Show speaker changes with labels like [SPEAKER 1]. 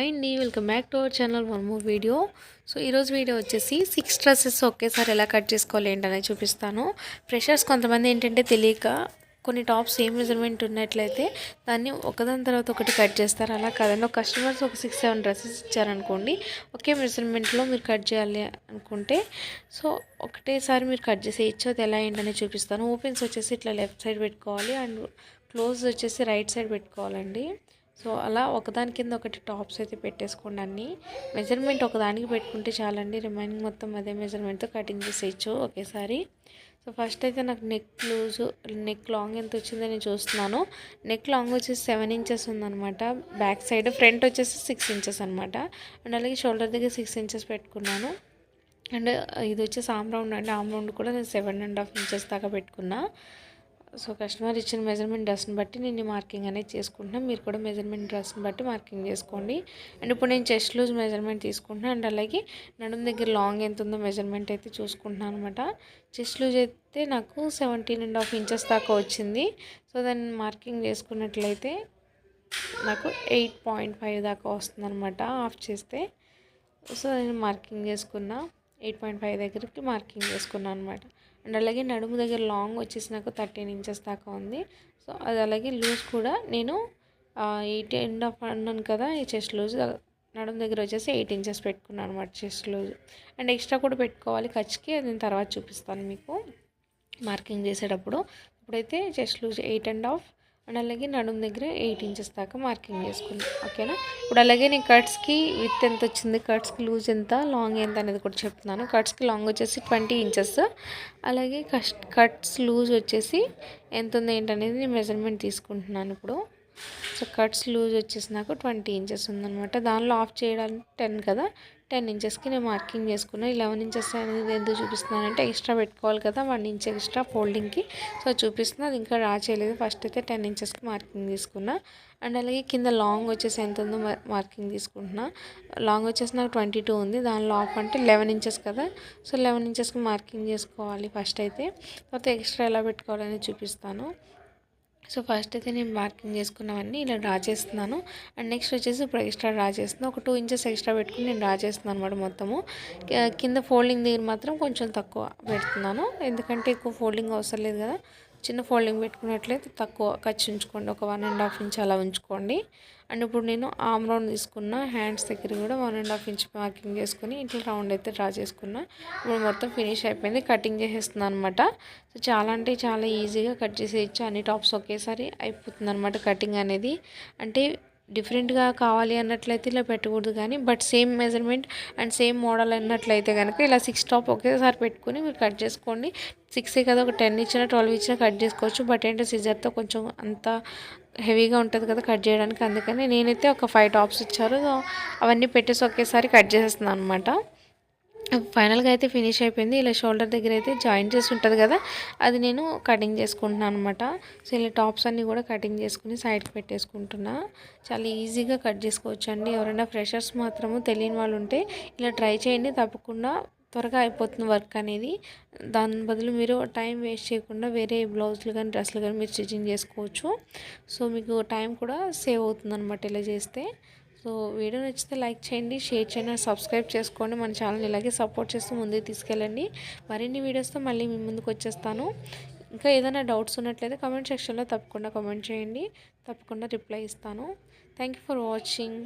[SPEAKER 1] Hi అండి welcome back to our channel one more video so ఈరోజు video వచ్చేసి six dresses ఒకేసారి ఎలా కట్ చేసుకోవాలి ఏంటనేది చూపిస్తాను. ఫ్రెషర్స్ కొంతమంది ఏంటంటే తెలియక కొన్ని టాప్స్ ఏం మెజర్మెంట్ ఉన్నట్లయితే దాన్ని ఒకదాని తర్వాత ఒకటి కట్ చేస్తారు. అలా కాదండి. ఒక కస్టమర్స్ ఒక సిక్స్ సెవెన్ డ్రెస్సెస్ ఇచ్చారనుకోండి ఒకే మెజర్మెంట్లో మీరు కట్ చేయాలి అనుకుంటే సో ఒకటేసారి మీరు కట్ చేసేయచ్చు. అది ఎలా ఏంటనే చూపిస్తాను. ఓపెన్స్ వచ్చేసి ఇట్లా లెఫ్ట్ సైడ్ పెట్టుకోవాలి. అండ్ క్లోజ్ వచ్చేసి రైట్ సైడ్ పెట్టుకోవాలండి. సో అలా ఒకదాని కింద ఒకటి టాప్స్ అయితే పెట్టేసుకోండి అన్ని. మెజర్మెంట్ ఒకదానికి పెట్టుకుంటే చాలండి. రిమైనింగ్ మొత్తం అదే మెజర్మెంట్తో కటింగ్ చేసేయచ్చు ఒకేసారి. సో ఫస్ట్ అయితే నాకు నెక్ లూజ్ నెక్ లాంగ్ ఎంత వచ్చిందో నేను చూస్తున్నాను. నెక్ లాంగ్ వచ్చేసి సెవెన్ ఇంచెస్ ఉందన్నమాట. బ్యాక్ సైడ్ ఫ్రంట్ వచ్చేసి సిక్స్ ఇంచెస్ అనమాట అండ్ అలాగే షోల్డర్ దగ్గర సిక్స్ ఇంచెస్ పెట్టుకున్నాను. అండ్ ఇది వచ్చేసి ఆమ్ రౌండ్ అండి. ఆమ్ రౌండ్ కూడా నేను సెవెన్ అండ్ హాఫ్ ఇంచెస్ దాకా పెట్టుకున్నా. సో కస్టమర్ ఇచ్చిన మెజర్మెంట్ డ్రెస్ని బట్టి నేను మార్కింగ్ అనేది చేసుకుంటున్నాను. మీరు కూడా మెజర్మెంట్ డ్రెస్ని బట్టి మార్కింగ్ చేసుకోండి. అండ్ ఇప్పుడు నేను చెస్ట్ లూజ్ మెజర్మెంట్ తీసుకుంటున్నాను. అండ్ అలాగే నడుము దగ్గర లాంగ్ ఎంత ఉందో మెజర్మెంట్ అయితే చూసుకుంటున్నాను అనమాట చెస్ట్ లూజ్ అయితే నాకు సెవెంటీన్ అండ్ హాఫ్ ఇంచెస్ దాకా వచ్చింది. సో దాన్ని మార్కింగ్ చేసుకున్నట్లయితే నాకు ఎయిట్ పాయింట్ ఫైవ్ దాకా వస్తుందనమాట ఆఫ్ చేస్తే. సో నేను మార్కింగ్ చేసుకున్నా. ఎయిట్ పాయింట్ ఫైవ్ దగ్గరికి మార్కింగ్ చేసుకున్నాను అనమాట అండ్ అలాగే నడుము దగ్గర లాంగ్ వచ్చేసి నాకు థర్టీన్ ఇంచెస్ దాకా ఉంది. సో అది అలాగే లూజ్ కూడా నేను ఎయిట్ ఎండ్ ఆఫ్ అన్నాను కదా ఈ చెస్ట్ లూజ్. నడుము దగ్గర వచ్చేసి ఎయిట్ ఇంచెస్ పెట్టుకున్నాను అనమాట చెస్ట్ లూజ్. అండ్ ఎక్స్ట్రా కూడా పెట్టుకోవాలి ఖర్చుకి అది నేను తర్వాత చూపిస్తాను మీకు మార్కింగ్ చేసేటప్పుడు. ఇప్పుడైతే chest loose eight and half. And అలాగే నడుము దగ్గర ఎయిట్ ఇంచెస్ దాకా మార్కింగ్ చేసుకుంది ఓకేనా? ఇప్పుడు అలాగే నేను కట్స్కి విత్ ఎంత వచ్చింది? కట్స్కి లూజ్ ఎంత? లాంగ్ ఎంత అనేది కూడా చెప్తున్నాను. కట్స్కి లాంగ్ వచ్చేసి ట్వంటీ ఇంచెస్. అలాగే కస్ట్ కట్స్ లూజ్ వచ్చేసి ఎంత ఉంది ఏంటనేది నేను మెజర్మెంట్ తీసుకుంటున్నాను ఇప్పుడు. సో కట్స్ లూజ్ వచ్చేసి నాకు ట్వంటీ ఇంచెస్ ఉందనమాట దానిలో ఆఫ్ చేయడానికి టెన్ కదా? టెన్ ఇంచెస్కి నేను మార్కింగ్ చేసుకున్నాను లెవెన్ ఇంచెస్ అనేది ఎందుకు చూపిస్తున్నానంటే ఎక్స్ట్రా పెట్టుకోవాలి కదా వన్ ఇంచ్ ఎక్స్ట్రా ఫోల్డింగ్కి. సో చూపిస్తున్నా అది ఇంకా రా చేయలేదు ఫస్ట్ అయితే టెన్ ఇంచెస్కి మార్కింగ్ తీసుకున్నా. అండ్ అలాగే కింద లాంగ్ వచ్చేసి ఎంత ఉందో మార్కింగ్ తీసుకుంటున్నా. లాంగ్ వచ్చేసి నాకు ట్వంటీ టూ ఉంది. దానిలో ఆఫ్ అంటే లెవెన్ ఇంచెస్ కదా. సో లెవెన్ ఇంచెస్కి మార్కింగ్ చేసుకోవాలి ఫస్ట్ అయితే. తర్వాత ఎక్స్ట్రా ఎలా పెట్టుకోవాలని చూపిస్తాను. సో ఫస్ట్ అయితే నేను మార్కింగ్ చేసుకున్నవన్నీ ఇలా డ్రా చేస్తున్నాను. అండ్ నెక్స్ట్ వచ్చేసి ఇప్పుడు ఎక్స్ట్రా డ్రా చేస్తున్నాను ఒక టూ ఇంచెస్ ఎక్స్ట్రా పెట్టుకుని నేను డ్రా చేస్తున్నాను అనమాట మొత్తము. కింద ఫోల్డింగ్ దగ్గర మాత్రం కొంచెం తక్కువ పెడుతున్నాను. ఎందుకంటే ఎక్కువ ఫోల్డింగ్ అవసరం లేదు కదా. చిన్న ఫోల్డింగ్ పెట్టుకున్నట్లయితే తక్కువ ఖర్చు ఉంచుకోండి. ఒక వన్ అండ్ హాఫ్ ఇంచ్ అలా ఉంచుకోండి. అండ్ ఇప్పుడు నేను ఆమ్ రౌండ్ తీసుకున్న హ్యాండ్స్ దగ్గర కూడా one and half inch marking చేసుకుని ఇట్లా రౌండ్ అయితే డ్రా చేసుకున్నా. ఇప్పుడు మొత్తం ఫినిష్ అయిపోయింది. కటింగ్ చేసేస్తున్నాను అనమాట సో చాలా అంటే చాలా ఈజీగా కట్ చేసేయచ్చు. అన్ని టాప్స్ ఒకేసారి అయిపోతుంది అనమాట కటింగ్ అనేది. అంటే డిఫరెంట్గా కావాలి అన్నట్లయితే ఇలా పెట్టకూడదు కానీ but same measurement and same model అన్నట్లయితే కనుక ఇలా సిక్స్ టాప్ ఒకేసారి పెట్టుకుని మీరు కట్ చేసుకోండి. సిక్సే కదా ఒక టెన్ ఇచ్చినా ట్వెల్వ్ ఇచ్చినా కట్ చేసుకోవచ్చు. బట్ ఏంటంటే సిజర్తో కొంచెం అంత హెవీగా ఉంటుంది కదా కట్ చేయడానికి. అందుకని నేనైతే ఒక ఫైవ్ టాప్స్ ఇచ్చారు. అవన్నీ పెట్టేసి ఒకేసారి కట్ చేసేస్తున్నాను అనమాట ఫైనల్గా అయితే ఫినిష్ అయిపోయింది. ఇలా షోల్డర్ దగ్గర అయితే జాయింట్ చేసి ఉంటుంది కదా అది నేను కటింగ్ చేసుకుంటున్నాను అనమాట సో ఇలా టాప్స్ అన్నీ కూడా కటింగ్ చేసుకుని సైడ్కి పెట్టేసుకుంటున్నా. చాలా ఈజీగా కట్ చేసుకోవచ్చు అండి ఎవరైనా ఫ్రెషర్స్ మాత్రము తెలియని వాళ్ళు ఉంటే ఇలా ట్రై చేయండి. తప్పకుండా త్వరగా అయిపోతుంది వర్క్ అనేది. దాని బదులు మీరు టైం వేస్ట్ చేయకుండా వేరే బ్లౌజులు కానీ డ్రెస్సులు కానీ మీరు స్టిచ్చింగ్ చేసుకోవచ్చు. సో మీకు టైం కూడా సేవ్ అవుతుంది అనమాట ఇలా చేస్తే. సో వీడియో నచ్చితే లైక్ చేయండి షేర్ చేయండి సబ్స్క్రైబ్ చేసుకోండి. మన ఛానల్ ఇలాగే సపోర్ట్ చేస్తూ ముందుకు తీసుకెళ్ళండి. మరిన్ని వీడియోస్తో మళ్ళీ మీ ముందుకు వచ్చేస్తాను. ఇంకా ఏదైనా డౌట్స్ ఉన్నట్లయితే కమెంట్ సెక్షన్లో తప్పకుండా కామెంట్ చేయండి. తప్పకుండా రిప్లై ఇస్తాను. Thank for watching